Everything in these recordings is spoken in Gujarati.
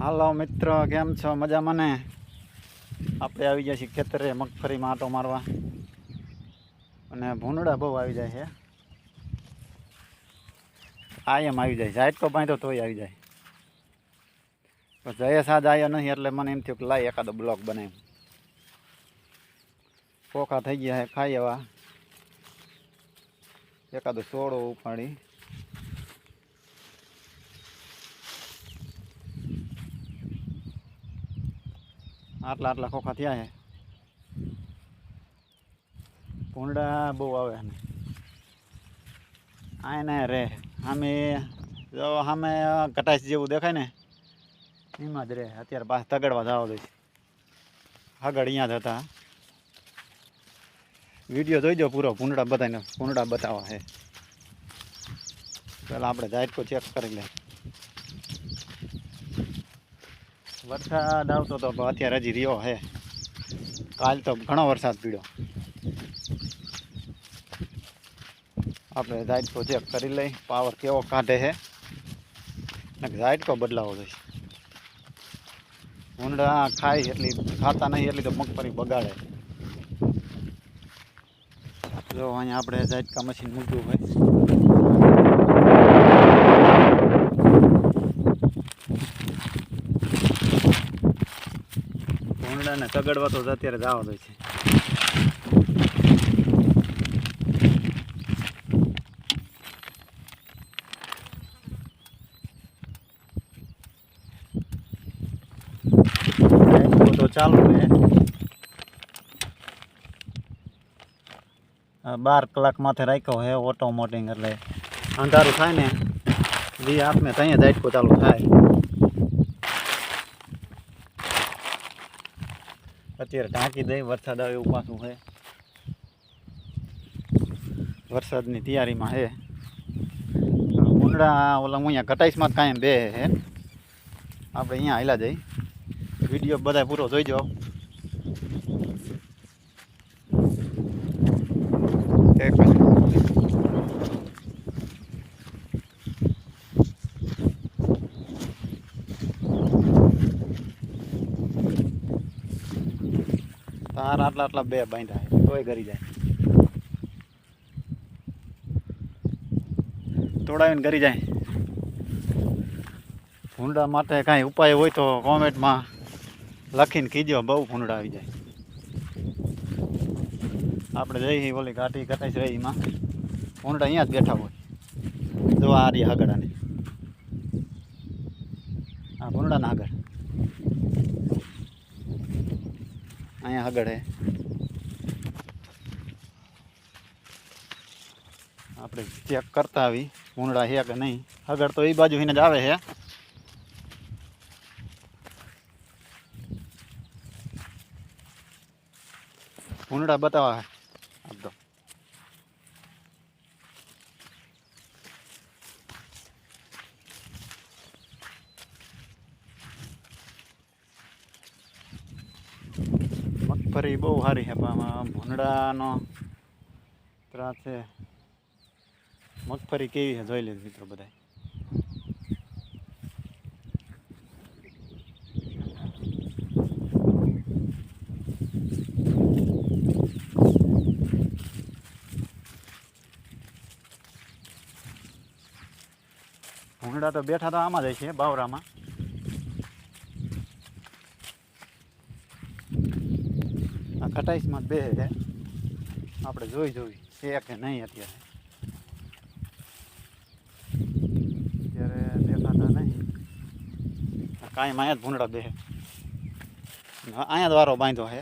હાલો મિત્ર, કેમ છો? મજા મને? આપણે આવી જાય છીએ ખેતરે મગફળીમાં આટો મારવા. અને ભૂંડડા બહુ આવી જાય છે. આ એમ આવી જાય ઝાટકો બાંધો તોય આવી જાય. પણ જયેશ આજ આવ્યો નહીં એટલે મને એમ થયું કે લાય એકાદો બ્લોક બનાવ્યો પોખા થઈ ગયા છે, ખાઈ એવા એકાદો સોળો ઉપાડી. આટલા આટલા ખોખા થયા છે ભૂંડા બહુ આવે ને આ ને રે સામે જો સામે કટાશ જેવું દેખાય ને એમાં જ રે અત્યારે પાછ તગડવા જવા દે છે આગળ અહીંયા જ હતા વીડિયો જોઈજો પૂરો ભૂંડા બધાને ભૂંડા બતાવવા છે પહેલાં આપણે જાટકો ચેક કરી લે વરસાદ આવતો હતો અત્યારે હજી રહ્યો હે. કાલ તો ઘણો વરસાદ પીડ્યો. આપણે ઝાટકો ચેક કરી લઈ પાવર કેવો કાઢે છે. ઝાટકો બદલાવો જોઈએ ઊંડા ખાય એટલી, ખાતા નહીં એટલી તો મગફળી બગાડે. જો અહીંયા આપણે ઝાટકા મશીન મૂક્યું હોય. ભૂંડાને તગડવા તો અત્યારે જવા દે છે. તો છે. બાર કલાક માથે રાખ્યો હે ઓટો મોટિંગ એટલે. અંધારું થાય ને દી આપને ત્યાં ઝાટકો ચાલુ થાય. અત્યારે ઢાંકી દઈ, વરસાદ આવે એવું પાછું છે. વરસાદની તૈયારીમાં છે. ભૂંડડા ઓલા હું અહીંયા કટાઈશમાં જ કાંઈ બે હે આપણે અહીંયા હાલા જઈ. વીડિયો બધા પૂરો જોઈજો. એક તાર આટલા આટલા બે બાંધ્યા છે. તોય કરી જાય. તોડાવીને કરી જાય. ભૂંડા માટે કાંઈ ઉપાય હોય તો કોમેન્ટમાં લખીને કીજો, બહુ ભૂંડા આવી જાય. આપણે જઈએ ઓલી ઘાટી કટાઈ રહી એમાં. ભૂંડા અહીંયા જ બેઠા હોય. જો આ રહી આગળ આ ભૂંડાના આગળ. અહીંયા આગળ હે આપણે ચેક કરતા આવી ભૂંડા છે કે નહીં આગળ તો એ બાજુ એને જ આવે છે ભૂંડા બતાવા મગફળી બહુ સારી છે, પણ આમાં ભૂંડાનો ત્રાસ મગફળી કેવી છે, જોઈ લીધું મિત્રો બધા ભૂંડા તો બેઠા તો આમાં જ છે બાવરામાં. ખટાઈશમાં બે છે. આપણે જોઈ જોઈ. છે કે નહીં અત્યારે? અત્યારે દેખાતા નહીં. કાંઈ અહીંયા જ ભૂંડા બે અહીંયા જ વારો બાંધ્યો છે.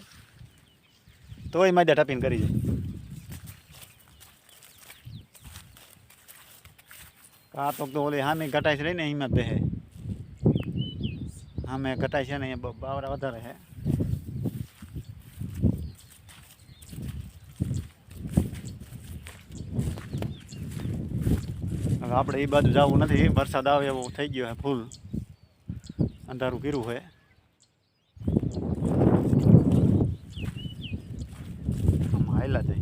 તોય મજા ટપીને કરી જાય આ તો ઓલી હામે ઘટાઈ રહી ને એમાં બે હામે ઘટાઈ છે ને બાવરા વધારે છે. હવે આપણે એ બાજુ જવું નથી. વરસાદ આવે એવો થઈ ગયો છે ફૂલ. અંધારું કર્યું હોય હાયલા જાય.